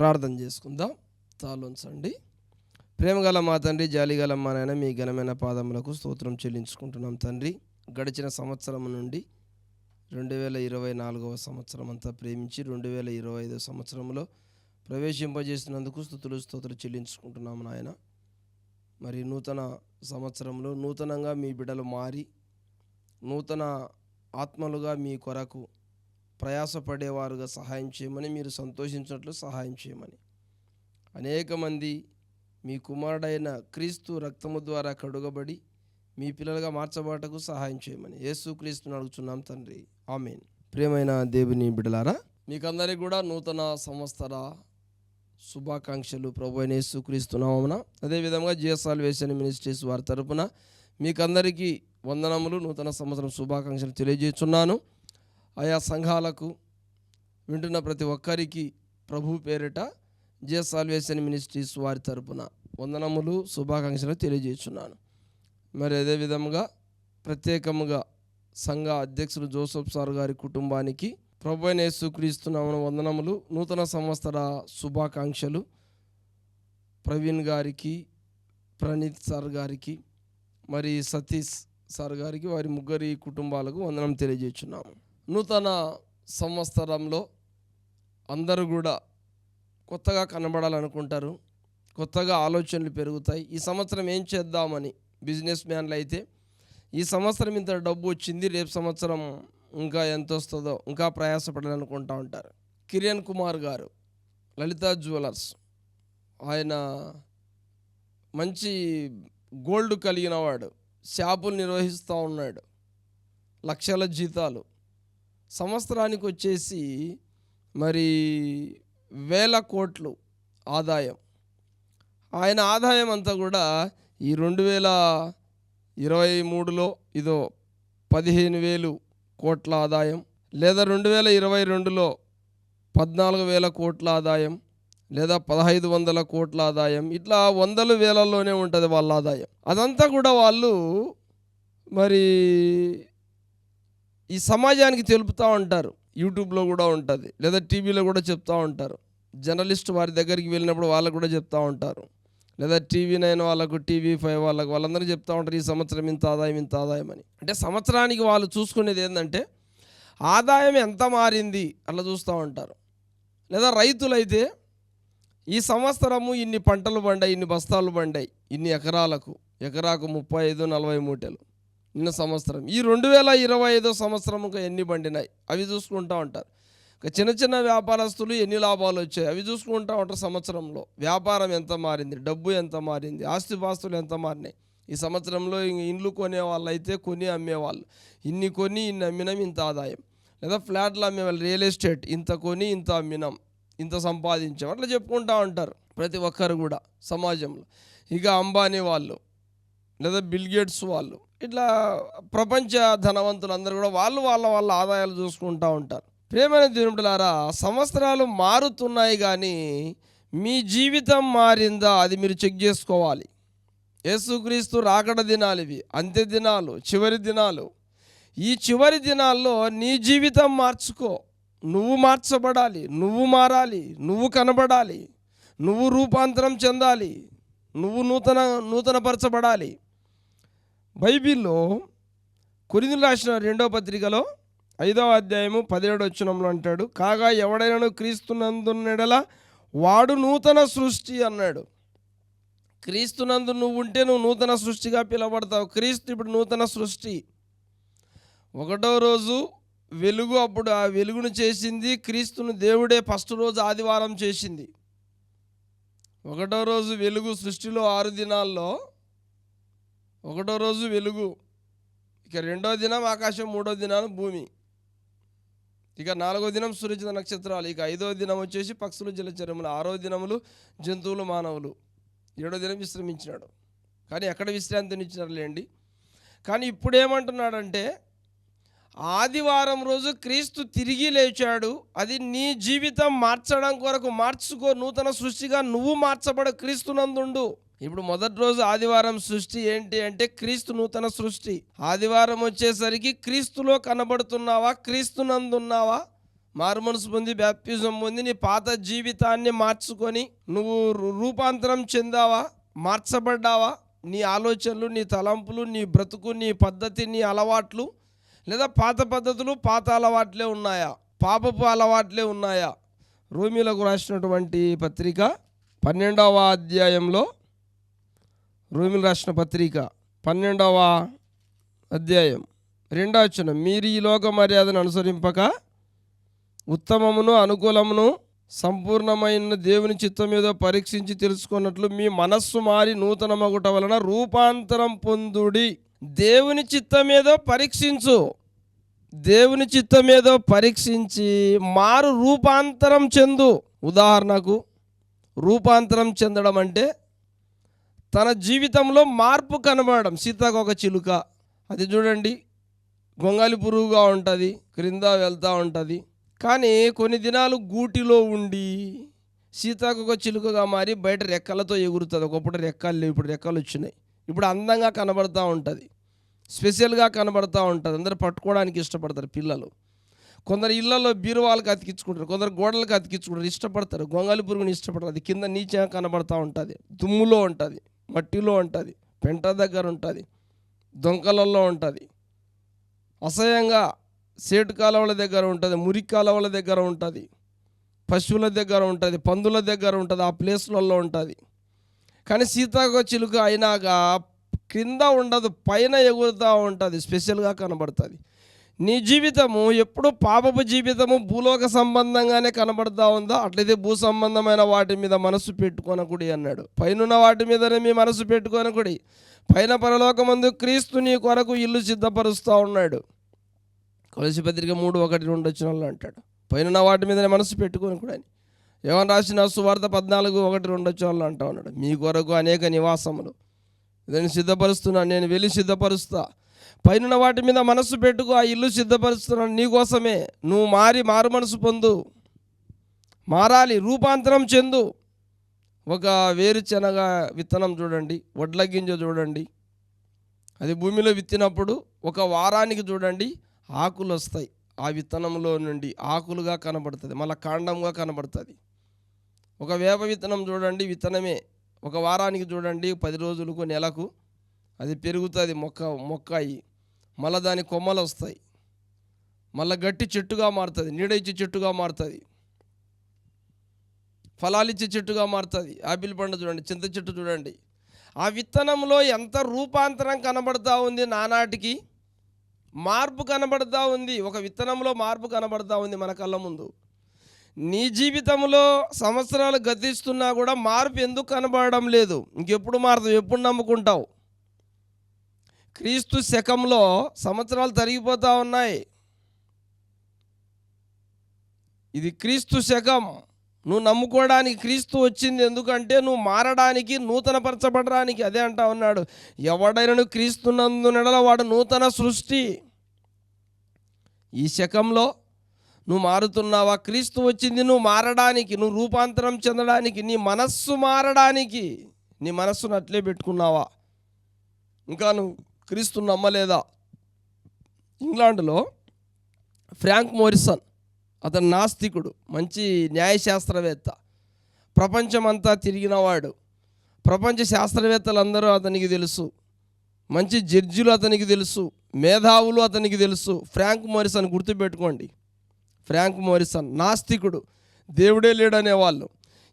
ప్రార్థన చేసుకుందాం. తాలుంచండి ప్రేమగల మా తండ్రి జాలిగల మా నాయన మీ ఘనమైన పాదములకు స్తోత్రం చెల్లించుకుంటున్నాం తండ్రి. గడిచిన సంవత్సరం నుండి రెండు వేల ఇరవై నాలుగవ సంవత్సరం అంతా ప్రేమించి రెండు వేల ఇరవై ఐదవ సంవత్సరంలో ప్రవేశింపజేసినందుకు స్థుతులు స్తోత్రం చెల్లించుకుంటున్నాము నాయన. మరి నూతన సంవత్సరంలో నూతనంగా మీ బిడ్డలు మారి నూతన ఆత్మలుగా మీ కొరకు ప్రయాసపడేవారుగా సహాయం చేయమని మీరు సంతోషించినట్లు సహాయం చేయమని. అనేక మంది మీ కుమారుడైన క్రీస్తు రక్తము ద్వారా కడుగబడి మీ పిల్లలుగా మార్చబాటకు సహాయం చేయమని. యేసు క్రీస్తుని అడుగుచున్నాం తండ్రి. ఆమెన్. ప్రేమైన దేవుని బిడలారా మీకందరికీ కూడా నూతన సంవత్సర శుభాకాంక్షలు ప్రభు అయిన యేసు క్రీస్తున్నామన అదేవిధంగా జిఎస్ఆల్ వేసిన మినిస్ట్రీస్ వారి తరపున మీకందరికీ వందనములు నూతన సంవత్సరం శుభాకాంక్షలు తెలియజేస్తున్నాను. ఆయా సంఘాలకు వింటున్న ప్రతి ఒక్కరికి ప్రభు పేరిట జే సాల్వేషన్ మినిస్ట్రీస్ వారి తరపున వందనములు శుభాకాంక్షలు తెలియజేస్తున్నాను. మరి అదే విధముగా ప్రత్యేకముగా సంఘ అధ్యక్షులు జోసఫ్ సార్ గారి కుటుంబానికి ప్రభు అయిన యేసుక్రీస్తునామన వందనములు నూతన సంవత్సర శుభాకాంక్షలు. ప్రవీణ్ గారికి ప్రణీత్ సార్ గారికి మరి సతీష్ సార్ గారికి వారి ముగ్గురి కుటుంబాలకు వందనం తెలియజేస్తున్నాము. నూతన సంవత్సరంలో అందరూ కూడా కొత్తగా కనబడాలనుకుంటారు. కొత్తగా ఆలోచనలు పెరుగుతాయి. ఈ సంవత్సరం ఏం చేద్దామని బిజినెస్ మ్యాన్లు అయితే ఈ సంవత్సరం ఇంత డబ్బు వచ్చింది రేపు సంవత్సరం ఇంకా ఎంత వస్తుందో ఇంకా ప్రయాసపడాలనుకుంటా ఉంటారు. కిరణ్ కుమార్ గారు లలిత జ్యువెలర్స్ ఆయన మంచి గోల్డ్ కలిగిన వాడు షాపులు నిర్వహిస్తూ ఉన్నాడు. లక్షల జీతాలు. సంవత్సరానికి వచ్చేసి మరి వేల కోట్లు ఆదాయం. ఆయన ఆదాయం అంతా కూడా ఈ రెండు వేల ఇరవై మూడులో ఇదో పదిహేను వేలు కోట్ల ఆదాయం లేదా రెండు వేల ఇరవై రెండులో పద్నాలుగు వేల కోట్ల ఆదాయం లేదా పదహైదు వందల కోట్ల ఆదాయం. ఇట్లా వందల వేలల్లోనే ఉంటుంది వాళ్ళ ఆదాయం. అదంతా కూడా వాళ్ళు మరి ఈ సమాజానికి తెలుపుతూ ఉంటారు. యూట్యూబ్లో కూడా ఉంటుంది. లేదా టీవీలో కూడా చెప్తూ ఉంటారు. జర్నలిస్ట్ వారి దగ్గరికి వెళ్ళినప్పుడు వాళ్ళకు కూడా చెప్తూ ఉంటారు. లేదా టీవీ నైన్ వాళ్ళకు టీవీ ఫైవ్ వాళ్ళకు వాళ్ళందరూ చెప్తూ ఉంటారు ఈ సంవత్సరం ఇంత ఆదాయం ఇంత ఆదాయం అని. అంటే సంవత్సరానికి వాళ్ళు చూసుకునేది ఏంటంటే ఆదాయం ఎంత మారింది అట్లా చూస్తూ ఉంటారు. లేదా రైతులైతే ఈ సంవత్సరము ఇన్ని పంటలు పండాయి ఇన్ని బస్తాలు పండాయి ఇన్ని ఎకరాలకు ఎకరాకు ముప్పై ఐదు నలభై మూటలు. నిన్న సంవత్సరం. ఈ రెండు వేల ఇరవై ఐదో సంవత్సరం ఎన్ని పండినాయి? అవి చూసుకుంటూ ఉంటారు. ఇక చిన్న చిన్న వ్యాపారస్తులు ఎన్ని లాభాలు వచ్చాయి? అవి చూసుకుంటూ ఉంటారు సంవత్సరంలో. వ్యాపారం ఎంత మారింది? డబ్బు ఎంత మారింది? ఆస్తిపాస్తులు ఎంత మారినాయి? ఈ సంవత్సరంలో ఇండ్లు కొనే వాళ్ళు అయితే కొని అమ్మేవాళ్ళు. ఇన్ని కొని ఇన్ని అమ్మినాం ఇంత ఆదాయం. లేదా ఫ్లాట్లు అమ్మేవాళ్ళు రియల్ ఎస్టేట్. ఇంత కొని ఇంత అమ్మినాం. ఇంత సంపాదించాం. అట్లా చెప్పుకుంటూ ఉంటారు ప్రతి ఒక్కరు కూడా సమాజంలో. ఇక అంబానీ వాళ్ళు లేదా బిల్గేట్స్ వాళ్ళు ఇట్లా ప్రపంచ ధనవంతులు అందరూ కూడా వాళ్ళు వాళ్ళ వాళ్ళ ఆదాయాలు చూసుకుంటూ ఉంటారు. ప్రేమైన దేవుడులారా సంవత్సరాలు మారుతున్నాయి కానీ మీ జీవితం మారిందా అది మీరు చెక్ చేసుకోవాలి. యేసుక్రీస్తు రాకడ దినాలు ఇవి అంత్య దినాలు చివరి దినాలు. ఈ చివరి దినాల్లో నీ జీవితం మార్చుకో. నువ్వు మార్చబడాలి నువ్వు మారాలి నువ్వు కనబడాలి నువ్వు రూపాంతరం చెందాలి నువ్వు నూతన నూతనపరచబడాలి. బైబిల్లో కొరిందులు రాసిన రెండో పత్రికలో ఐదవ అధ్యాయము పదిహేడు వచ్చినంలో అంటాడు కాగా ఎవడైనాను క్రీస్తునందున్నడల వాడు నూతన సృష్టి అన్నాడు. క్రీస్తునందు నువ్వు ఉంటే నువ్వు నూతన సృష్టిగా పిలువబడతావు. క్రీస్తు ఇప్పుడు నూతన సృష్టి. ఒకటో రోజు వెలుగు అప్పుడు ఆ వెలుగును చేసింది క్రీస్తును దేవుడే ఫస్ట్ రోజు ఆదివారం చేసింది. ఒకటో రోజు వెలుగు సృష్టిలో ఆరు దినాల్లో ఒకటో రోజు వెలుగు. ఇక రెండో దినం ఆకాశం మూడో దినాలు భూమి. ఇక నాలుగో దినం సూర్యచంద్ర నక్షత్రాలు. ఇక ఐదో దినం వచ్చేసి పక్షులు జలచరములు. ఆరో దినములు జంతువులు మానవులు. ఏడో దినం విశ్రమించినాడు. కానీ ఎక్కడ విశ్రాంతినిచ్చినారులేండి కానీ ఇప్పుడు ఏమంటున్నాడంటే ఆదివారం రోజు క్రీస్తు తిరిగి లేచాడు. అది నీ జీవితం మార్చడం కొరకు మార్చుకో. నూతన సృష్టిగా నువ్వు మార్చబడ క్రీస్తునందుండు. ఇప్పుడు మొదటి రోజు ఆదివారం సృష్టి ఏంటి అంటే క్రీస్తు నూతన సృష్టి. ఆదివారం వచ్చేసరికి క్రీస్తులో కనబడుతున్నావా? క్రీస్తునందున్నావా? మారుమనసు పొంది బ్యాప్టిజం పొంది నీ పాత జీవితాన్ని మార్చుకొని నువ్వు రూపాంతరం చెందావా? మార్చబడ్డావా? నీ ఆలోచనలు నీ తలంపులు నీ బ్రతుకు నీ పద్ధతి నీ అలవాట్లు లేదా పాత పద్ధతులు పాత అలవాట్లే ఉన్నాయా? పాపపు అలవాట్లే ఉన్నాయా? రూమిలకు రాసినటువంటి పత్రిక పన్నెండవ అధ్యాయంలో రూమిల్ రాసిన పత్రిక పన్నెండవ అధ్యాయం రెండవ వచనం. మీరు ఈ లోక మర్యాదను అనుసరింపక ఉత్తమమును అనుకూలమును సంపూర్ణమైన దేవుని చిత్తం ఏదో పరీక్షించి తెలుసుకున్నట్లు మీ మనస్సు మారి నూతనమగుట వలన రూపాంతరం పొందుడి. దేవుని చిత్తం పరీక్షించు. దేవుని చిత్తం ఏదో పరీక్షించి మారు రూపాంతరం చెందు. ఉదాహరణకు రూపాంతరం చెందడం అంటే తన జీవితంలో మార్పు కనబడడం. సీతాకొక చిలుక. అది చూడండి. గొంగాలి పురుగుగా ఉంటుంది. క్రింద వెళ్తూ ఉంటుంది. కానీ కొన్ని దినాలు గూటిలో ఉండి సీతాకొక చిలుకగా మారి బయట రెక్కలతో ఎగురుతుంది. ఒకప్పుడు రెక్కలు లేవు. ఇప్పుడు రెక్కలు వచ్చినాయి. ఇప్పుడు అందంగా కనబడుతూ ఉంటుంది. స్పెషల్గా కనబడతా ఉంటుంది. అందరు పట్టుకోవడానికి ఇష్టపడతారు పిల్లలు. కొందరు ఇళ్ళలో బీరువాళ్ళకి అతికించుకుంటారు. కొందరు గోడలకు అతికించుకుంటారు. ఇష్టపడతారు. గొంగలి పురుగుని ఇష్టపడతారు. అది కింద నీచంగా కనబడుతూ ఉంటుంది. దుమ్ములో ఉంటుంది. మట్టిలో ఉంటుంది పెంట దగ్గర ఉంటుంది దొంకలలో ఉంటుంది. అసహ్యంగా సేటు కాలువల దగ్గర ఉంటుంది మురికి కాలువల దగ్గర ఉంటుంది పశువుల దగ్గర ఉంటుంది పందుల దగ్గర ఉంటుంది ఆ ప్లేస్లలో ఉంటుంది. కానీ సీతాకోచిలుక అయినాక క్రింద ఉండదు పైన ఎగురుతూ ఉంటుంది స్పెషల్గా కనబడుతుంది. నీ జీవితము ఎప్పుడు పాపపు జీవితము భూలోక సంబంధంగానే కనబడతా ఉందో? అట్లయితే భూ సంబంధమైన వాటి మీద మనసు పెట్టుకొనకుడి అన్నాడు. పైనున్న వాటి మీదనే మీ మనసు పెట్టుకొనకుడి. పైన పరలోకమందు క్రీస్తు నీ కొరకు ఇల్లు సిద్ధపరుస్తూ ఉన్నాడు. కొలసి పత్రిక మూడు ఒకటి రెండు వచ్చిన వాళ్ళు అంటాడు. పైన వాటి మీదనే మనసు పెట్టుకొని కూడా అని. ఏమని రాసిన సువార్త పద్నాలుగు ఒకటి రెండు వచ్చిన వాళ్ళు అంటా ఉన్నాడు. మీ కొరకు అనేక నివాసములు. నేను సిద్ధపరుస్తున్నాను నేను వెళ్ళి సిద్ధపరుస్తా. పైన వాటి మీద మనసు పెట్టుకు ఆ ఇల్లు సిద్ధపరుస్తున్నాను నీకోసమే నువ్వు మారి మారు మనసు పొందు. మారాలి రూపాంతరం చెందు. ఒక వేరుశనగ విత్తనం చూడండి వడ్ల గింజ చూడండి. అది భూమిలో విత్తినప్పుడు ఒక వారానికి చూడండి ఆకులు వస్తాయి. ఆ విత్తనంలో నుండి ఆకులుగా కనబడుతుంది మళ్ళీ కాండంగా కనబడుతుంది. ఒక వేప విత్తనం చూడండి విత్తనమే. ఒక వారానికి చూడండి పది రోజులకు నెలకు. అది పెరుగుతుంది మొక్క మొక్క అయ్యి మళ్ళీ దాని కొమ్మలు వస్తాయి. మళ్ళీ గట్టి చెట్టుగా మారుతుంది నీడ ఇచ్చే చెట్టుగా మారుతుంది. ఫలాలు ఇచ్చే చెట్టుగా మారుతుంది. ఆపిల్ పండు చూడండి చింత చెట్టు చూడండి. ఆ విత్తనంలో ఎంత రూపాంతరం కనబడతా ఉంది నానాటికి? మార్పు కనబడతా ఉంది. ఒక విత్తనంలో మార్పు కనబడతా ఉంది మన కళ్ళ ముందు. నీ జీవితంలో సంవత్సరాలు గతిస్తున్నా కూడా మార్పు ఎందుకు కనబడడం లేదు? ఇంకెప్పుడు మారుతావు? ఎప్పుడు నమ్ముకుంటావు? క్రీస్తు శకంలో సంవత్సరాలు తరిగిపోతూ ఉన్నాయి. ఇది క్రీస్తు శకం. నువ్వు నమ్ముకోవడానికి క్రీస్తు వచ్చింది ఎందుకంటే నువ్వు మారడానికి నూతనపరచబడడానికి అదే అంటా ఉన్నాడు. ఎవడైనా క్రీస్తు నెడల వాడు నూతన సృష్టి. ఈ శకంలో నువ్వు మారుతున్నావా? క్రీస్తు వచ్చింది నువ్వు మారడానికి నువ్వు రూపాంతరం చెందడానికి నీ మనస్సు మారడానికి నీ మనస్సును అట్లే పెట్టుకున్నావా? ఇంకా నువ్వు క్రీస్తు నమ్మలేదా? ఇంగ్లాండ్లో ఫ్రాంక్ మోరిసన్ అతను నాస్తికుడు మంచి న్యాయశాస్త్రవేత్త. ప్రపంచమంతా తిరిగినవాడు. ప్రపంచ శాస్త్రవేత్తలందరూ అతనికి తెలుసు. మంచి జడ్జిలు అతనికి తెలుసు. మేధావులు అతనికి తెలుసు. ఫ్రాంక్ మోరిసన్ గుర్తుపెట్టుకోండి. ఫ్రాంక్ మోరిసన్ నాస్తికుడు. దేవుడే లేడనేవాళ్ళు.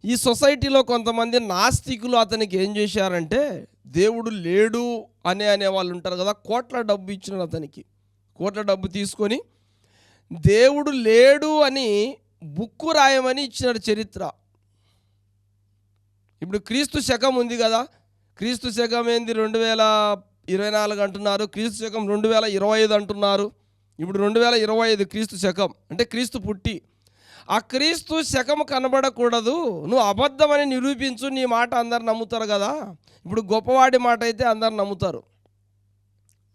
ఈ సొసైటీలో కొంతమంది నాస్తికులు అతనికి ఏం చేశారంటే దేవుడు లేడు అనే వాళ్ళు ఉంటారు కదా కోట్ల డబ్బు ఇచ్చినారు అతనికి. కోట్ల డబ్బు తీసుకొని దేవుడు లేడు అని బుక్కు రాయమని ఇచ్చినాడు చరిత్ర. ఇప్పుడు క్రీస్తు శకం ఉంది కదా క్రీస్తు శకం ఏంది రెండు వేల ఇరవై నాలుగు అంటున్నారు క్రీస్తు శకం రెండు వేల ఇరవై ఐదు అంటున్నారు. ఇప్పుడు రెండు వేల ఇరవై ఐదు క్రీస్తు శకం అంటే క్రీస్తు పుట్టి ఆ క్రీస్తు శకం కనబడకూడదు. నువ్వు అబద్ధమని నిరూపించు నీ మాట అందరు నమ్ముతారు కదా. ఇప్పుడు గొప్పవాడి మాట అయితే అందరు నమ్ముతారు.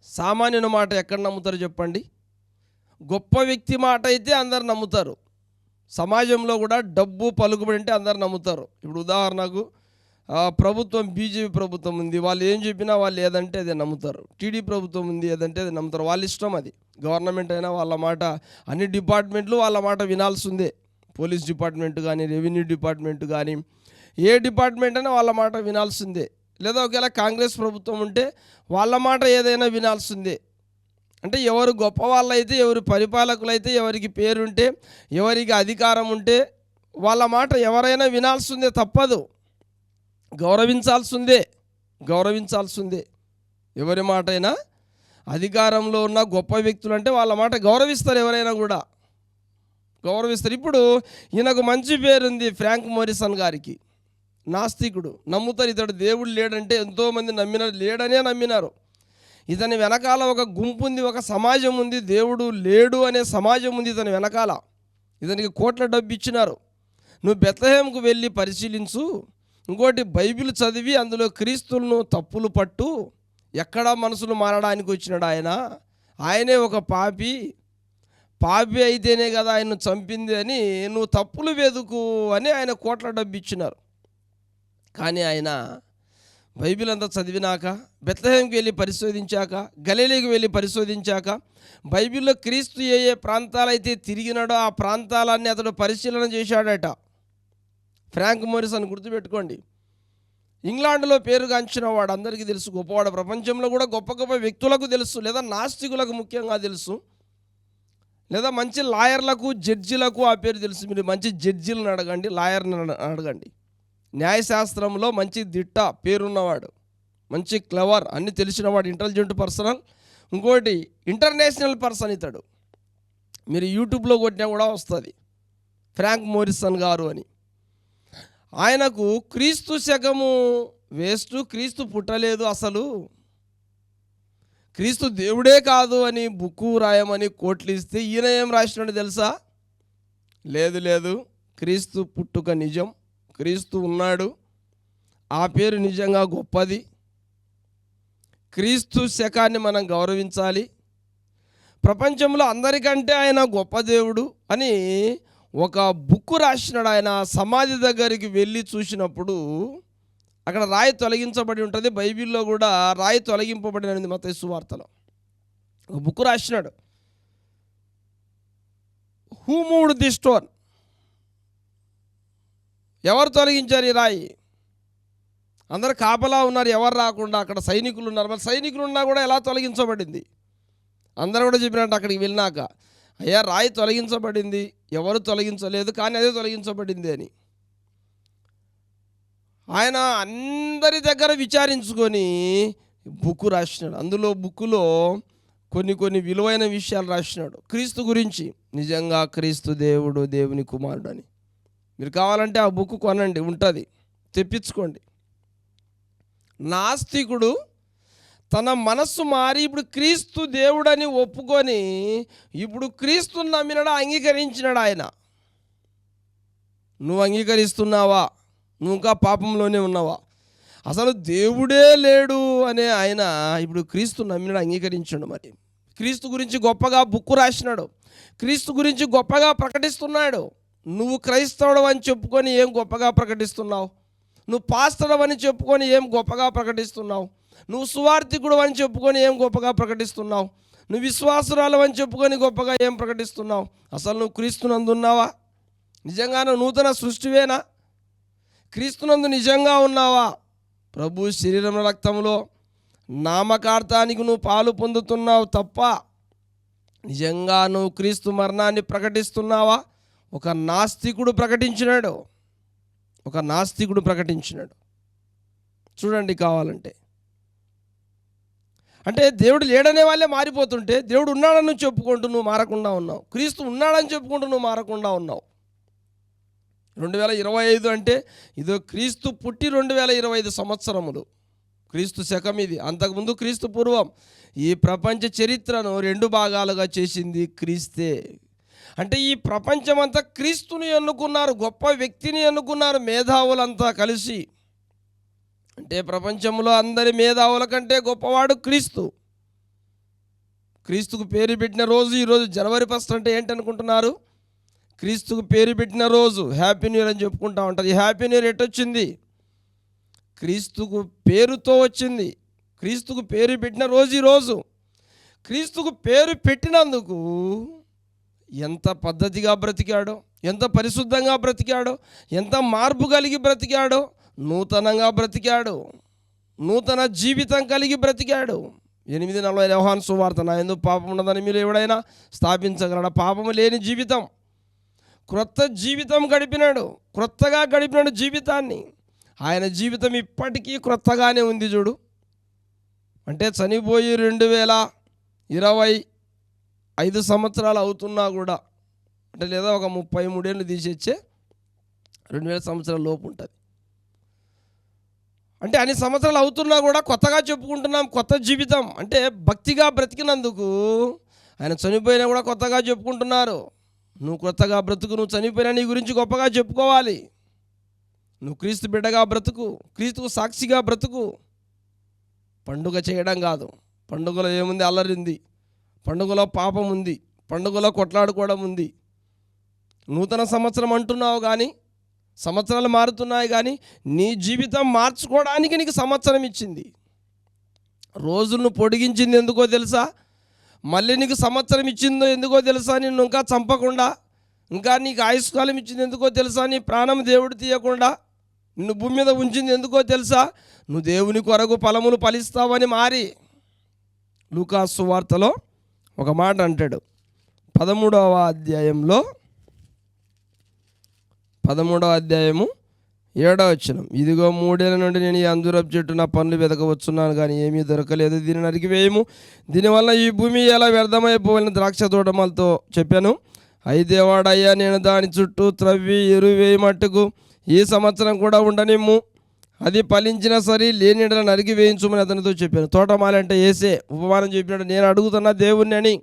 సామాన్యుని మాట ఎక్కడ నమ్ముతారు చెప్పండి? గొప్ప వ్యక్తి మాట అయితే అందరు నమ్ముతారు. సమాజంలో కూడా డబ్బు పలుకుబడి అంటే అందరు నమ్ముతారు. ఇప్పుడు ఉదాహరణకు ప్రభుత్వం బీజేపీ ప్రభుత్వం ఉంది. వాళ్ళు ఏం చెప్పినా వాళ్ళు ఏదంటే అదే నమ్ముతారు. టీడీ ప్రభుత్వం ఉంది ఏదంటే అది నమ్ముతారు. వాళ్ళ ఇష్టం అది. గవర్నమెంట్ అయినా వాళ్ళ మాట అన్ని డిపార్ట్మెంట్లు వాళ్ళ మాట వినాల్సిందే. పోలీస్ డిపార్ట్మెంట్ కానీ రెవెన్యూ డిపార్ట్మెంట్ కానీ ఏ డిపార్ట్మెంట్ అయినా వాళ్ళ మాట వినాల్సిందే. లేదా ఒకవేళ కాంగ్రెస్ ప్రభుత్వం ఉంటే వాళ్ళ మాట ఏదైనా వినాల్సిందే. అంటే ఎవరు గొప్ప వాళ్ళైతే ఎవరు పరిపాలకులైతే ఎవరికి పేరుంటే ఎవరికి అధికారం ఉంటే వాళ్ళ మాట ఎవరైనా వినాల్సిందే తప్పదు. గౌరవించాల్సిందే. గౌరవించాల్సిందే. ఎవరి మాట అయినా అధికారంలో ఉన్న గొప్ప వ్యక్తులు అంటే వాళ్ళ మాట గౌరవిస్తారు ఎవరైనా కూడా. గౌరవిస్తారు. ఇప్పుడు ఈయనకు మంచి పేరుంది ఫ్రాంక్ మోరిసన్ గారికి. నాస్తికుడు. నమ్ముతారు ఇతడు దేవుడు లేడంటే ఎంతోమంది నమ్మినారు. లేడనే నమ్మినారు. ఇతని వెనకాల ఒక గుంపు ఉంది ఒక సమాజం ఉంది దేవుడు లేడు అనే సమాజం ఉంది ఇతని వెనకాల. ఇతనికి కోట్ల డబ్బు ఇచ్చినారు నువ్వు బెత్లహేంకు వెళ్ళి పరిశీలించు. ఇంకోటి బైబిల్ చదివి అందులో క్రీస్తులను తప్పులు పట్టు. ఎక్కడ మనసులు మారడానికి వచ్చినాడు ఆయన. ఆయనే ఒక పాపి. పాపి అయితేనే కదా ఆయన చంపింది అని నువ్వు తప్పులు వెదుకు అని ఆయన కోట్ల డబ్బు ఇచ్చినారు. కానీ ఆయన బైబిల్ అంతా చదివినాక బెత్లహేంకి వెళ్ళి పరిశోధించాక గలీలీకి వెళ్ళి పరిశోధించాక బైబిల్లో క్రీస్తు ఏ ఏ ప్రాంతాలైతే తిరిగినాడో ఆ ప్రాంతాలన్నీ అతడు పరిశీలన చేశాడట. ఫ్రాంక్ మోరిసన్ అని గుర్తుపెట్టుకోండి. ఇంగ్లాండ్లో పేరుగాంచిన వాడు అందరికీ తెలుసు గొప్పవాడు. ప్రపంచంలో కూడా గొప్ప గొప్ప వ్యక్తులకు తెలుసు లేదా నాస్తికులకు ముఖ్యంగా తెలుసు. లేదా మంచి లాయర్లకు జడ్జిలకు ఆ పేరు తెలుసు. మీరు మంచి జడ్జిలను అడగండి లాయర్ని అడగండి. న్యాయశాస్త్రంలో మంచి దిట్ట పేరున్నవాడు మంచి క్లవర్ అన్ని తెలిసినవాడు ఇంటెలిజెంట్ పర్సనల్. ఇంకోటి ఇంటర్నేషనల్ పర్సన్ ఇతడు. మీరు యూట్యూబ్లో కొట్టినా కూడా వస్తుంది. ఫ్రాంక్ మోరిసన్ గారు అని. ఆయనకు క్రీస్తు శకము వేస్ట్ క్రీస్తు పుట్టలేదు అసలు. క్రీస్తు దేవుడే కాదు అని బుక్కు రాయమని కోట్లు ఇస్తే ఈయన ఏం రాసినాడు తెలుసా? లేదు లేదు. క్రీస్తు పుట్టుక నిజం. క్రీస్తు ఉన్నాడు. ఆ పేరు నిజంగా గొప్పది. క్రీస్తు శకాన్ని మనం గౌరవించాలి. ప్రపంచంలో అందరికంటే ఆయన గొప్ప దేవుడు అని ఒక బుక్ రాసినాడు ఆయన. సమాధి దగ్గరికి వెళ్ళి చూసినప్పుడు అక్కడ రాయి తొలగించబడి ఉంటుంది. బైబిల్లో కూడా రాయి తొలగింపబడినది మత సువార్తలో ఒక book రాసినాడు. Who moved the stone. ఎవరు తొలగించారు ఈ రాయి? అందరు కాపలా ఉన్నారు. ఎవరు రాకుండా అక్కడ సైనికులు ఉన్నారు. మరి సైనికులు ఉన్నా కూడా ఎలా తొలగించబడింది? అందరూ కూడా చెప్పినట్టు అక్కడికి వెళ్ళినాక అయ్యా రాయి తొలగించబడింది. ఎవరు తొలగించలేదు కానీ అదే తొలగించబడింది అని. ఆయన అందరి దగ్గర విచారించుకొని బుక్ రాసినాడు. అందులో బుక్కులో కొన్ని కొన్ని విలువైన విషయాలు రాసినాడు. క్రీస్తు గురించి. నిజంగా క్రీస్తు దేవుడు దేవుని కుమారుడు అని మీరు కావాలంటే ఆ బుక్ కొనండి ఉంటుంది. తెప్పించుకోండి. నాస్తికుడు తన మనస్సు మారి ఇప్పుడు క్రీస్తు దేవుడని ఒప్పుకొని ఇప్పుడు క్రీస్తుని నమ్మినాడు అంగీకరించినాడు ఆయన? నువ్వు అంగీకరిస్తున్నావా? నువ్వు ఇంకా పాపంలోనే ఉన్నావా? అసలు దేవుడే లేడు అనే ఆయన ఇప్పుడు క్రీస్తు నమ్మినాడు అంగీకరించాడు మరి. క్రీస్తు గురించి గొప్పగా బుక్కు రాసినాడు. క్రీస్తు గురించి గొప్పగా ప్రకటిస్తున్నాడు. నువ్వు క్రైస్తవుడు అని చెప్పుకొని ఏం గొప్పగా ప్రకటిస్తున్నావు? నువ్వు పాస్తడం అని చెప్పుకొని ఏం గొప్పగా ప్రకటిస్తున్నావు? నువ్వు సువార్థికుడు అని చెప్పుకొని ఏం గొప్పగా ప్రకటిస్తున్నావు? నువ్వు విశ్వాసురాలు అని చెప్పుకొని గొప్పగా ఏం ప్రకటిస్తున్నావు? అసలు నువ్వు క్రీస్తునందున్నావా? నిజంగానే నూతన సృష్టివేనా? క్రీస్తునందు నిజంగా ఉన్నావా? ప్రభు శరీరం రక్తంలో నామకార్థానికి నువ్వు పాలు పొందుతున్నావు తప్ప నిజంగా నువ్వు క్రీస్తు మరణాన్ని ప్రకటిస్తున్నావా? ఒక నాస్తికుడు ప్రకటించినాడు. ఒక నాస్తికుడు ప్రకటించినాడు. చూడండి కావాలంటే. అంటే దేవుడు లేడనే వాళ్ళే మారిపోతుంటే దేవుడు ఉన్నాడని చెప్పుకుంటూ నువ్వు మారకుండా ఉన్నావు. క్రీస్తు ఉన్నాడని చెప్పుకుంటూ నువ్వు మారకుండా ఉన్నావు. రెండు వేల ఇరవై ఐదు అంటే ఇదో క్రీస్తు పుట్టి రెండు వేల ఇరవై ఐదు సంవత్సరములు. క్రీస్తు శకం ఇది. అంతకుముందు క్రీస్తు పూర్వం ఈ ప్రపంచ చరిత్రను రెండు భాగాలుగా చేసింది క్రీస్తే. అంటే ఈ ప్రపంచమంతా క్రీస్తుని ఎన్నుకున్నారు గొప్ప వ్యక్తిని ఎన్నుకున్నారు మేధావులంతా కలిసి. అంటే ప్రపంచంలో అందరి మేధావుల కంటే గొప్పవాడు క్రీస్తు. క్రీస్తుకు పేరు పెట్టిన రోజు ఈరోజు జనవరి ఫస్ట్ అంటే ఏంటనుకుంటున్నారు? క్రీస్తుకు పేరు పెట్టిన రోజు హ్యాపీ న్యూ ఇయర్ అని చెప్పుకుంటా ఉంటారు. ఈ హ్యాపీ న్యూ ఇయర్ ఎట్టొచ్చింది? క్రీస్తుకు పేరుతో వచ్చింది. క్రీస్తుకు పేరు పెట్టిన రోజు ఈరోజు క్రీస్తుకు పేరు పెట్టినందుకు ఎంత పద్ధతిగా బ్రతికాడో ఎంత పరిశుద్ధంగా బ్రతికాడో ఎంత మార్పు కలిగి బ్రతికాడో నూతనంగా బ్రతికాడు. నూతన జీవితం కలిగి బ్రతికాడు. ఎనిమిది నలభై వ్యవహాన్ సువార్త నా ఎందుకు పాపం ఉన్నదని మీరు ఎవడైనా స్థాపించగలడా పాపము లేని జీవితం. క్రొత్త జీవితం గడిపినాడు క్రొత్తగా గడిపినాడు జీవితాన్ని. ఆయన జీవితం ఇప్పటికీ క్రొత్తగానే ఉంది చూడు. అంటే చనిపోయి రెండు వేల ఇరవై ఐదు సంవత్సరాలు అవుతున్నా కూడా అంటే లేదా ఒక ముప్పై మూడేళ్ళు తీసేచ్చే రెండు వేల సంవత్సరాల లోపు ఉంటుంది. అంటే అన్ని సంవత్సరాలు అవుతున్నా కూడా కొత్తగా చెప్పుకుంటున్నాం కొత్త జీవితం. అంటే భక్తిగా బ్రతికినందుకు ఆయన చనిపోయినా కూడా కొత్తగా చెప్పుకుంటున్నారు. నువ్వు కొత్తగా బ్రతుకు నువ్వు చనిపోయినా నీ గురించి గొప్పగా చెప్పుకోవాలి. నువ్వు క్రీస్తు బిడ్డగా బ్రతుకు క్రీస్తుకు సాక్షిగా బ్రతుకు. పండుగ చేయడం కాదు. పండుగలో ఏముంది? అల్లరింది. పండుగలో పాపం ఉంది. పండుగలో కొట్లాడుకోవడం ఉంది. నూతన సంవత్సరం అంటున్నావు కానీ సంవత్సరాలు మారుతున్నాయి కానీ నీ జీవితం మార్చుకోవడానికి నీకు సంవత్సరం ఇచ్చింది. రోజును పొడిగించింది ఎందుకో తెలుసా? మళ్ళీ నీకు సంవత్సరం ఇచ్చిందో ఎందుకో తెలుసా? నిన్ను ఇంకా చంపకుండా ఇంకా నీకు ఆయుష్కాలం ఇచ్చింది ఎందుకో తెలుసా? నీ ప్రాణం దేవుడు తీయకుండా నిన్ను భూమి మీద ఉంచింది ఎందుకో తెలుసా? నువ్వు దేవుని కొరకు ఫలములు ఫలిస్తావని మారి. లూకాసు వార్తలో ఒక మాట అంటాడు. పదమూడవ అధ్యాయంలో పదమూడవ అధ్యాయము ఏడో వచనం. ఇదిగో మూడేళ్ళ నుండి నేను ఈ అంజురపు చెట్టు నా పనులు వెతకవచ్చున్నాను కానీ ఏమీ దొరకలేదు. దీన్ని నరికివేయము దీనివల్ల ఈ భూమి ఎలా వ్యర్థమైపోయిన ద్రాక్ష తోటమాలతో చెప్పాను. అయితే వాడయ్యా నేను దాని చుట్టూ త్రవ్వి ఎరువేయి మట్టుకు ఈ సంవత్సరం కూడా ఉండనిమ్ము. అది ఫలించినా సరే లేని నరికి వేయించుమని అతనితో చెప్పాను. తోటమాలంటే ఏసే వేసే ఉపమానం చెప్పినాడు నేను అడుగుతున్నా దేవుణ్ణి అని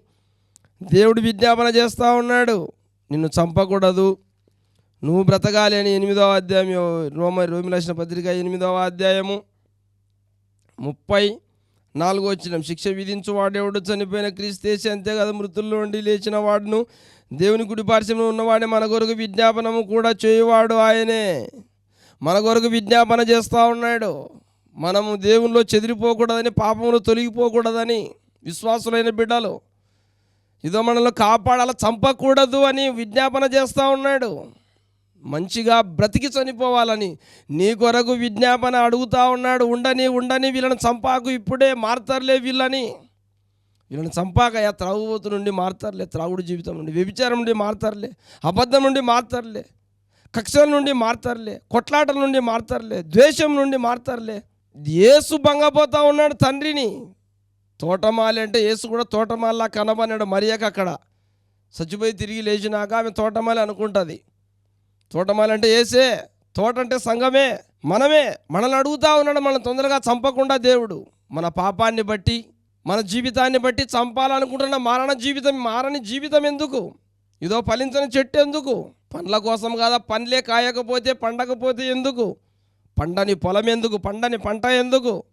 దేవుడు విజ్ఞాపన చేస్తూ ఉన్నాడు. నిన్ను చంపకూడదు. నువ్వు బ్రతకాలి అని ఎనిమిదవ అధ్యాయం రోమ రోమి రాసిన పత్రిక ఎనిమిదవ అధ్యాయము ముప్పై నాలుగో వచ్చిన శిక్ష విధించు వాడేవాడు చనిపోయిన క్రీస్తేసి అంతే కదా మృతుల్లో నుండి లేచిన వాడును. దేవుని కుడి పార్శ్వంలో ఉన్నవాడే మన కొరకు విజ్ఞాపనము కూడా చేయువాడు ఆయనే. మన కొరకు విజ్ఞాపన చేస్తూ ఉన్నాడు. మనము దేవునిలో చెదిరిపోకూడదని పాపంలో తొలగిపోకూడదని విశ్వాసులైన బిడ్డలు. ఇదో మనల్ని కాపాడాల చంపకూడదు అని విజ్ఞాపన చేస్తూ ఉన్నాడు. మంచిగా బ్రతికి చనిపోవాలని నీ కొరకు విజ్ఞాపన అడుగుతా ఉన్నాడు. ఉండని ఉండని వీళ్ళని చంపాకు. ఇప్పుడే మారుతారులే వీళ్ళని. వీళ్ళని చంపాక యా త్రాగుబోతు నుండి మారుతారులే త్రాగుడు జీవితం నుండి వ్యభిచారం నుండి మారుతారులే అబద్ధం నుండి మారుతారులే కక్షల నుండి మారుతారులే కొట్లాటల నుండి మారుతారులే ద్వేషం నుండి మారుతారులే. ఏసు భంగపోతా ఉన్నాడు తండ్రిని. తోటమాలి అంటే ఏసు కూడా తోటమాలలా కనబన్నాడు మరియాక అక్కడ చచ్చిపోయి తిరిగి లేచినాక ఆమె తోటమాలి అనుకుంటుంది. తోటమాలంటే ఏసే తోట అంటే సంఘమే మనమే. మనల్ని అడుగుతా ఉన్నాడు మనం తొందరగా చంపకుండా దేవుడు. మన పాపాన్ని బట్టి మన జీవితాన్ని బట్టి చంపాలనుకుంటున్న మారణ జీవితం మారని జీవితం ఎందుకు? ఇదో ఫలించని చెట్టు ఎందుకు? పండ్ల కోసం కాదా పండ్లే కాయకపోతే పండకపోతే ఎందుకు? పండని పొలం ఎందుకు? పండని పంట ఎందుకు?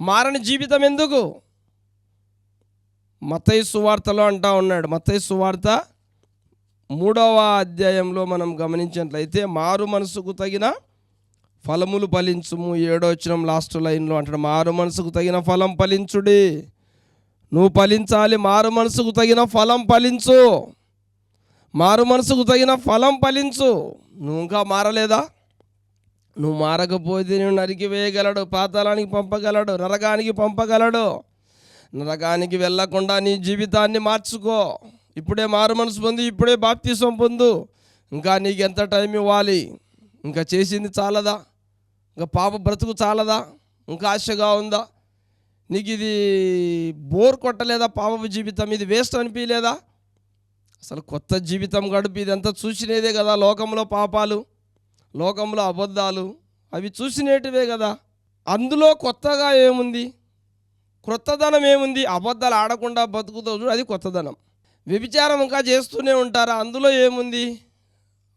మారని జీవితం ఎందుకు? మతయ్య సువార్తలో అంటా ఉన్నాడు మతయ్య సువార్త మూడవ అధ్యాయంలో మనం గమనించినట్లయితే మారు మనసుకు తగిన ఫలములు ఫలించుము. ఏడో లాస్ట్ లైన్లో అంటాడు మారు మనసుకు తగిన ఫలం ఫలించుడి. నువ్వు ఫలించాలి మారు మనసుకు తగిన ఫలం ఫలించు. మారు మనసుకు తగిన ఫలం ఫలించు. నువ్వు ఇంకా మారలేదా? నువ్వు మారకపోతే నేను నరికి వేయగలడు పాతాళానికి పంపగలడు నరకానికి పంపగలడు. నరకానికి వెళ్ళకుండా నీ జీవితాన్ని మార్చుకో. ఇప్పుడే మారు మనసు పొంది ఇప్పుడే బాప్తీసం పొందు. ఇంకా నీకు ఎంత టైం ఇవ్వాలి? ఇంకా చేసింది చాలదా? ఇంకా పాప బ్రతుకు చాలదా? ఇంకా ఆశగా ఉందా? నీకు ఇది బోర్ కొట్టలేదా పాపపు జీవితం? ఇది వేస్ట్ అనిపించలేదా అసలు కొత్త జీవితం గడుపు ఇదంతా చూసినదే కదా లోకంలో పాపాలు లోకంలో అబద్ధాలు. అవి చూసినేటివే కదా. అందులో కొత్తగా ఏముంది? క్రొత్తదనం ఏముంది? అబద్ధాలు ఆడకుండా బతుకుతావు చూడు అది కొత్తదనం. వ్యభిచారం ఇంకా చేస్తూనే ఉంటారా? అందులో ఏముంది?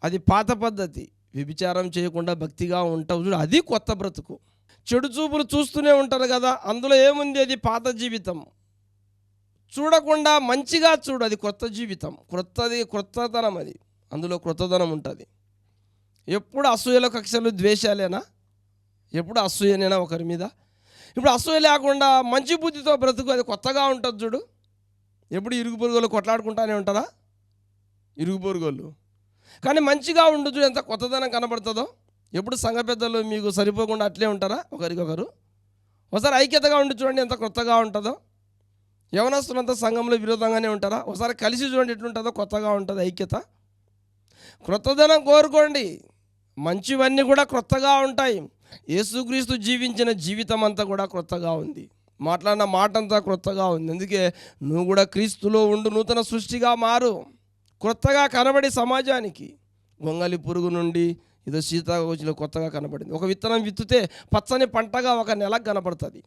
అది పాత పద్ధతి. వ్యభిచారం చేయకుండా భక్తిగా ఉంటావు చూడు అది కొత్త బ్రతుకు. చెడు చూపులు చూస్తూనే ఉంటారు కదా అందులో ఏముంది? అది పాత జీవితం. చూడకుండా మంచిగా చూడు అది కొత్త జీవితం. క్రొత్తది క్రొత్తదనం అది. అందులో క్రొత్తదనం ఉంటుంది. ఎప్పుడు అసూయల కక్షలు ద్వేషాలేనా? ఎప్పుడు అసూయనేనా ఒకరి మీద? ఇప్పుడు అసూయ లేకుండా మంచి బుద్ధితో బ్రతుకు అది కొత్తగా ఉంటుంది చూడు. ఎప్పుడు ఇరుగు పొరుగులు కొట్లాడుకుంటానే ఉంటారా? ఇరుగు పొరుగులు. కానీ మంచిగా ఉండదు చూడు ఎంత కొత్తదనం కనబడుతుందో. ఎప్పుడు సంఘ పెద్దలు మీకు సరిపోకుండా అట్లే ఉంటారా? ఒకరికొకరు. ఒకసారి ఐక్యతగా ఉండి చూడండి ఎంత కొత్తగా ఉంటుందో. యవనస్తులంతా సంఘంలో విరోధంగానే ఉంటారా? ఒకసారి కలిసి చూడండి ఎట్లుంటుందో కొత్తగా ఉంటుంది ఐక్యత. క్రొత్తదనం కోరుకోండి. మంచివన్నీ కూడా క్రొత్తగా ఉంటాయి. యేసుక్రీస్తు జీవించిన జీవితం అంతా కూడా క్రొత్తగా ఉంది. మాట్లాడిన మాట అంతా క్రొత్తగా ఉంది. అందుకే నువ్వు కూడా క్రీస్తులో ఉండు నూతన సృష్టిగా మారు. క్రొత్తగా కనబడి సమాజానికి. గొంగలి పురుగు నుండి ఏదో సీతాకోచిలో కొత్తగా కనబడింది. ఒక విత్తనం విత్తుతే పచ్చని పంటగా ఒక నెల కనపడుతుంది.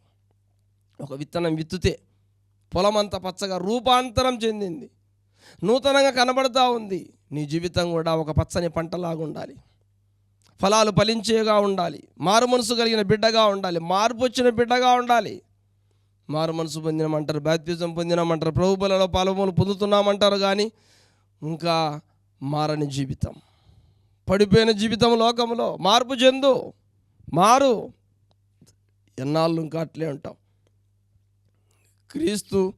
ఒక విత్తనం విత్తుతే పొలం అంతా పచ్చగా రూపాంతరం చెందింది. నూతనంగా కనబడుతూ ఉంది. నీ జీవితం కూడా ఒక పచ్చని పంటలాగా ఉండాలి. ఫలాలు ఫలించేగా ఉండాలి. మారు మనసు కలిగిన బిడ్డగా ఉండాలి. మార్పు వచ్చిన బిడ్డగా ఉండాలి. మారు మనసు పొందినామంటారు బాప్తిజం పొందినామంటారు ప్రభు బలలో పాలములు పొందుతున్నామంటారు కానీ ఇంకా మారని జీవితం. పడిపోయిన జీవితం లోకంలో మార్పు చెందు మారు. ఎన్నాళ్ళు ఇంకా అట్లే ఉంటాం. క్రీస్తు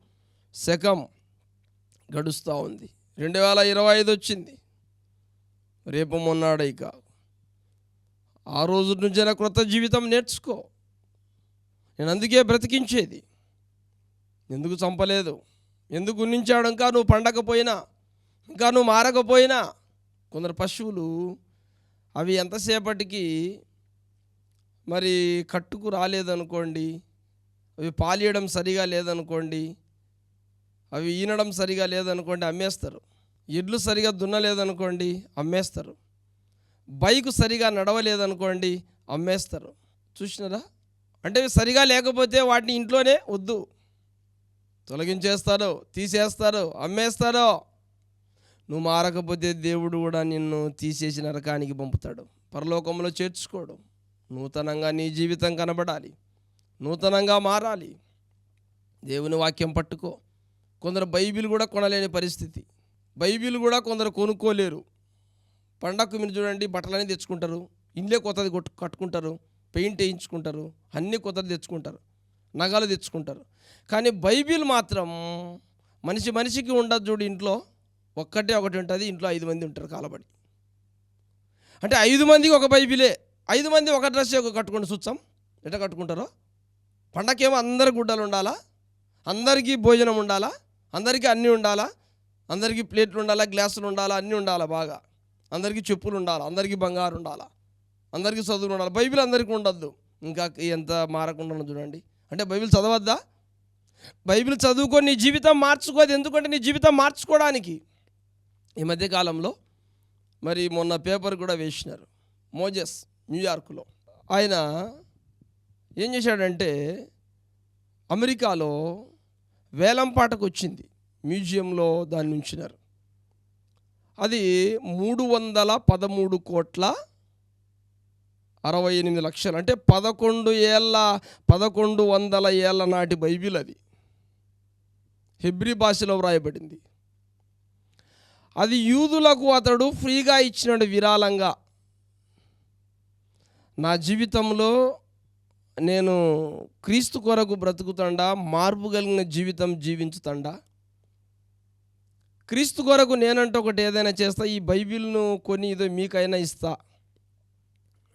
శకం గడుస్తూ ఉంది. రెండు వేల ఇరవై ఐదు వచ్చింది. రేపు మొన్నాడు ఇక. ఆ రోజు నుంచైనా క్రొత్త జీవితం నేర్చుకో. నేను అందుకే బ్రతికించేది. ఎందుకు చంపలేదు? ఎందుకు ఉంచాడు ఇంకా నువ్వు పండకపోయినా ఇంకా నువ్వు మారకపోయినా? కొందరు పశువులు అవి ఎంతసేపటికి మరి కట్టుకు రాలేదనుకోండి అవి పాలియడం సరిగా లేదనుకోండి అవి ఈనడం సరిగా లేదనుకోండి అమ్మేస్తారు. ఎడ్లు సరిగా దున్నలేదనుకోండి అమ్మేస్తారు. బైక్ సరిగా నడవలేదనుకోండి అమ్మేస్తారు. చూసినారా? అంటే సరిగా లేకపోతే వాటిని ఇంట్లోనే వద్దు. తొలగించేస్తారు తీసేస్తారు అమ్మేస్తారు నువ్వు మారకపోతే దేవుడు కూడా నిన్ను తీసేసి నరకానికి పంపుతాడు. పరలోకంలో చేర్చుకోడు. నూతనంగా నీ జీవితం కనబడాలి. నూతనంగా మారాలి. దేవుని వాక్యం పట్టుకో. కొందరు బైబిల్ కూడా కొనలేని పరిస్థితి. బైబిల్ కూడా కొందరు కొనుక్కోలేరు. పండగకు మీరు చూడండి బట్టలన్నీ తెచ్చుకుంటారు. ఇండ్లే కొత్తది కొట్టు కట్టుకుంటారు. పెయింట్ వేయించుకుంటారు. అన్నీ కొత్తది తెచ్చుకుంటారు. నగలు తెచ్చుకుంటారు. కానీ బైబిల్ మాత్రం మనిషి మనిషికి ఉండదు చూడు ఇంట్లో. ఒక్కటే ఒకటి ఉంటుంది ఇంట్లో ఐదు మంది ఉంటారు కాలబడి. అంటే ఐదు మందికి ఒక బైబిలే. ఐదు మంది ఒక డ్రెస్ కట్టుకుంటే చూచాం ఎట్లా కట్టుకుంటారో? పండకేమో అందరి గుడ్డలు ఉండాలా? అందరికీ భోజనం ఉండాలా? అందరికీ అన్నీ ఉండాలా? అందరికీ ప్లేట్లు ఉండాలా? గ్లాసులు ఉండాలా? అన్నీ ఉండాలా బాగా. అందరికీ చెప్పులు ఉండాలా? అందరికీ బంగారు ఉండాలా? అందరికీ చదువులు ఉండాలి? బైబిల్ అందరికీ ఉండద్దు. ఇంకా ఎంత మారకుండా చూడండి. అంటే బైబిల్ చదవద్దా? బైబిల్ చదువుకొని నీ జీవితం మార్చుకోదు. ఎందుకంటే నీ జీవితం మార్చుకోవడానికి ఈ మధ్యకాలంలో మరి మొన్న పేపర్ కూడా వేసినారు. మోజెస్ న్యూయార్క్లో. ఆయన ఏం చేశాడంటే అమెరికాలో వేలంపాటకు వచ్చింది మ్యూజియంలో దాన్ని ఉంచినారు. అది మూడు వందల పదమూడు కోట్ల అరవై ఎనిమిది లక్షలు. అంటే పదకొండు ఏళ్ళ పదకొండు వందల ఏళ్ళ నాటి బైబిల్ అది. హెబ్రి భాషలో వ్రాయబడింది. అది యూదులకు అతడు ఫ్రీగా ఇచ్చినాడు విరాళంగా. నా జీవితంలో నేను క్రీస్తు కొరకు బ్రతుకుతండా మార్పు కలిగిన జీవితం జీవించుతండా. క్రీస్తు కొరకు నేనంటే ఒకటి ఏదైనా చేస్తా ఈ బైబిల్ను కొని ఇదో మీకైనా ఇస్తా.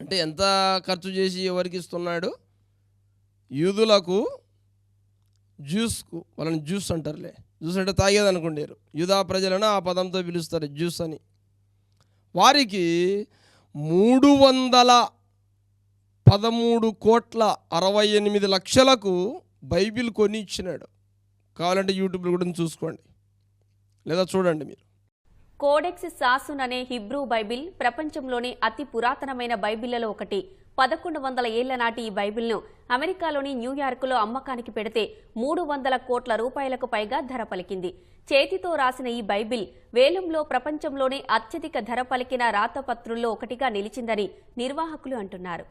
అంటే ఎంత ఖర్చు చేసి ఎవరికి ఇస్తున్నాడు? యూదులకు జ్యూస్కు వాళ్ళని జ్యూస్ అంటారులే. జ్యూస్ అంటే తాగేది యూదా ప్రజలను ఆ పదంతో పిలుస్తారు జ్యూస్ అని. వారికి మూడు వందల పదమూడు కోట్ల అరవై ఎనిమిది లక్షలకు బైబిల్ కొని ఇచ్చినాడు. కావాలంటే యూట్యూబ్లో కూడా చూసుకోండి. లేదా చూడండి మీరు. కోడెక్స్ సాసున్ అనే హిబ్రూ బైబిల్ ప్రపంచంలోని అతి పురాతనమైన బైబిళ్ళలో ఒకటి. పదకొండు వందల ఏళ్ళ నాటి ఈ బైబిల్ను అమెరికాలోని న్యూయార్క్లో అమ్మకానికి పెడితే మూడు వందల కోట్ల రూపాయలకు పైగా ధర పలికింది. చేతితో రాసిన ఈ బైబిల్ వేలంలో ప్రపంచంలోనే అత్యధిక ధర పలికిన రాతపత్రుల్లో ఒకటిగా నిలిచిందని నిర్వాహకులు అంటున్నారు.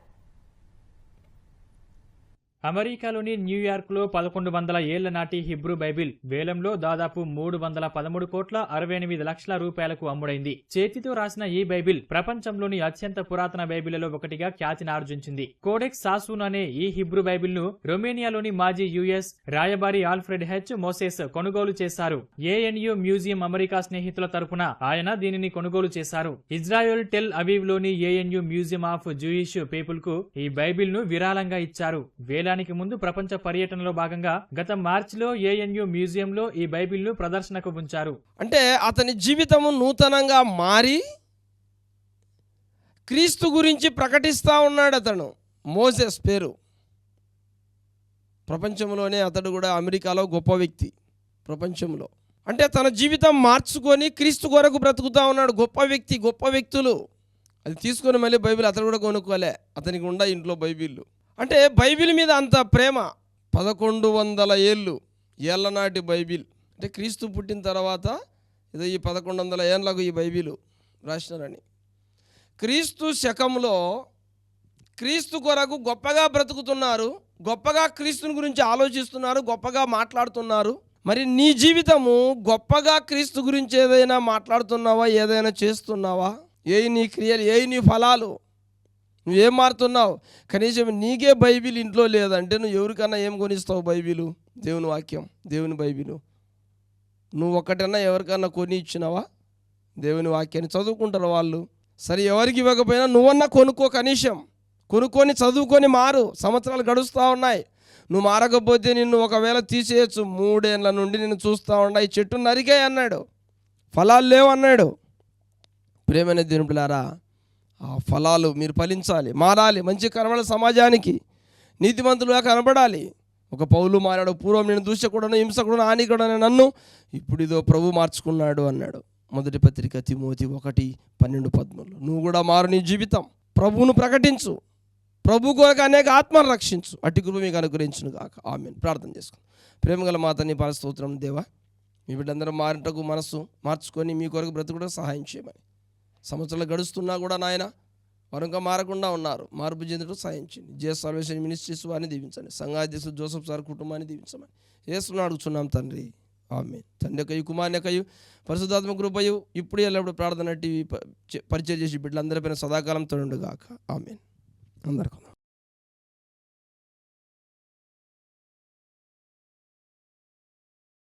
అమెరికాలోని న్యూయార్క్లో పదకొండు వందల ఏళ్ళ నాటి హిబ్రూ బైబిల్ వేలంలో దాదాపు మూడు వందల పదమూడు కోట్ల అరవై ఎనిమిది లక్షల రూపాయలకు అమ్ముడైంది. చేతితో రాసిన ఈ బైబిల్ ప్రపంచంలోని అత్యంత పురాతన బైబిళ్ళలో ఒకటిగా ఖ్యాతిని ఆర్జించింది. కోడెక్స్ సాసూన్ అనే ఈ హిబ్రూ బైబిల్ను రొమేనియాలోని మాజీ యుఎస్ రాయబారి ఆల్ఫ్రెడ్ హెచ్ మోసెస్ కొనుగోలు చేశారు. ఏఎన్యు మ్యూజియం అమెరికా స్నేహితుల తరపున ఆయన దీనిని కొనుగోలు చేశారు. ఇజ్రాయెల్ టెల్ అవీవ్లోని ఏఎన్యు మ్యూజియం ఆఫ్ జూయిష్ పీపుల్కు ఈ బైబిల్ను విరాళంగా ఇచ్చారు. వేల వేలానికి ముందు ప్రపంచ పర్యటనలో భాగంగా గత మార్చిలో ఏఎన్యు మ్యూజియంలో ఈ బైబిల్ను ప్రదర్శనకు ఉంచారు. అంటే అతని జీవితము నూతనంగా మారి క్రీస్తు గురించి ప్రకటిస్తూ ఉన్నాడు అతను. మోసెస్ పేరు. ప్రపంచంలోనే అతడు కూడా అమెరికాలో గొప్ప వ్యక్తి. ప్రపంచంలో. అంటే తన జీవితం మార్చుకొని క్రీస్తు కొరకు బ్రతుకుతా ఉన్నాడు. గొప్ప వ్యక్తి గొప్ప వ్యక్తులు. అది తీసుకొని మళ్ళీ బైబిల్ అతడు కూడా కొనుక్కోలే. అతనికి ఉండ ఇంట్లో బైబిళ్ళు అంటే బైబిల్ మీద అంత ప్రేమ. పదకొండు వందల ఏళ్ళు ఏళ్ళనాటి బైబిల్. అంటే క్రీస్తు పుట్టిన తర్వాత ఇది ఈ పదకొండు వందల ఏళ్ళకు ఈ బైబిల్ రాసినారని. క్రీస్తు శకంలో క్రీస్తు కొరకు గొప్పగా బ్రతుకుతున్నారు గొప్పగా క్రీస్తుని గురించి ఆలోచిస్తున్నారు గొప్పగా మాట్లాడుతున్నారు. మరి నీ జీవితము గొప్పగా క్రీస్తు గురించి ఏదైనా మాట్లాడుతున్నావా ఏదైనా చేస్తున్నావా? ఏ నీ క్రియలు ఏ నీ ఫలాలు. నువ్వేం మారుతున్నావు? కనీసం నీకే బైబిల్ ఇంట్లో లేదంటే నువ్వు ఎవరికన్నా ఏం కొనిస్తావు బైబిలు? దేవుని వాక్యం దేవుని బైబిలు. నువ్వు ఒకటన్నా ఎవరికన్నా కొని ఇచ్చినావా? దేవుని వాక్యాన్ని చదువుకుంటారు వాళ్ళు. సరే ఎవరికి ఇవ్వకపోయినా నువ్వన్నా కొనుక్కో కనీసం. కొనుక్కొని చదువుకొని మారు. సంవత్సరాలు గడుస్తూ ఉన్నాయి. నువ్వు మారకపోతే నిన్ను ఒకవేళ తీసేయచ్చు. మూడేళ్ళ నుండి నేను చూస్తూ ఉన్నా ఈ చెట్టు నరికే అన్నాడు. ఫలాలు లేవు అన్నాడు. ప్రేమైన దేవుని ఆ ఫలాలు మీరు ఫలించాలి మారాలి. మంచి కనబడాలి సమాజానికి నీతిమంతులుగా కనబడాలి. ఒక పౌలు మారాడు పూర్వం నేను దూషకుడను హింసకుడను హానికుడను నన్ను ఇప్పుడు ఇదో ప్రభు మార్చుకున్నాడు అన్నాడు. మొదటి పత్రిక తిమోతి ఒకటి పన్నెండు పద్మూడు. నువ్వు కూడా మారు నీ జీవితం. ప్రభువును ప్రకటించు. ప్రభు కొరకు అనేక ఆత్మను రక్షించు. అట్టి కృప మీకు అనుగ్రహించును కాక ఆమె ప్రార్థన చేసుకుని ప్రేమగల మాత నీ పరస్తోత్రం దేవా మీ బిడ్డందరూ మారింటకు మనసు మార్చుకొని మీ కొరకు బ్రతుకుటకు సహాయం చేయమని. సంవత్సరాలు గడుస్తున్నా కూడా నాయన వారు ఇంకా మారకుండా ఉన్నారు. మార్పు చెందుటకు సాయించండి జే సర్వేషన్ మినిస్ట్రీస్ వారిని దీవించండి. సంఘాధ్యక్షుడు జోసఫ్ సార్ కుటుంబాన్ని దీవించమని ఏసుకుని అడుగుతున్నాం తండ్రి. ఆమె తండ్రి యొక్కయు కుమారుని యొక్కయు పరిశుద్ధాత్మ కృపయు ఇప్పుడు ఎల్లప్పుడు ప్రార్థన టీవీ పరిచయం చేసి బిడ్డలందరిపైన సదాకాలం తోడుగాక ఆమె అందరికీ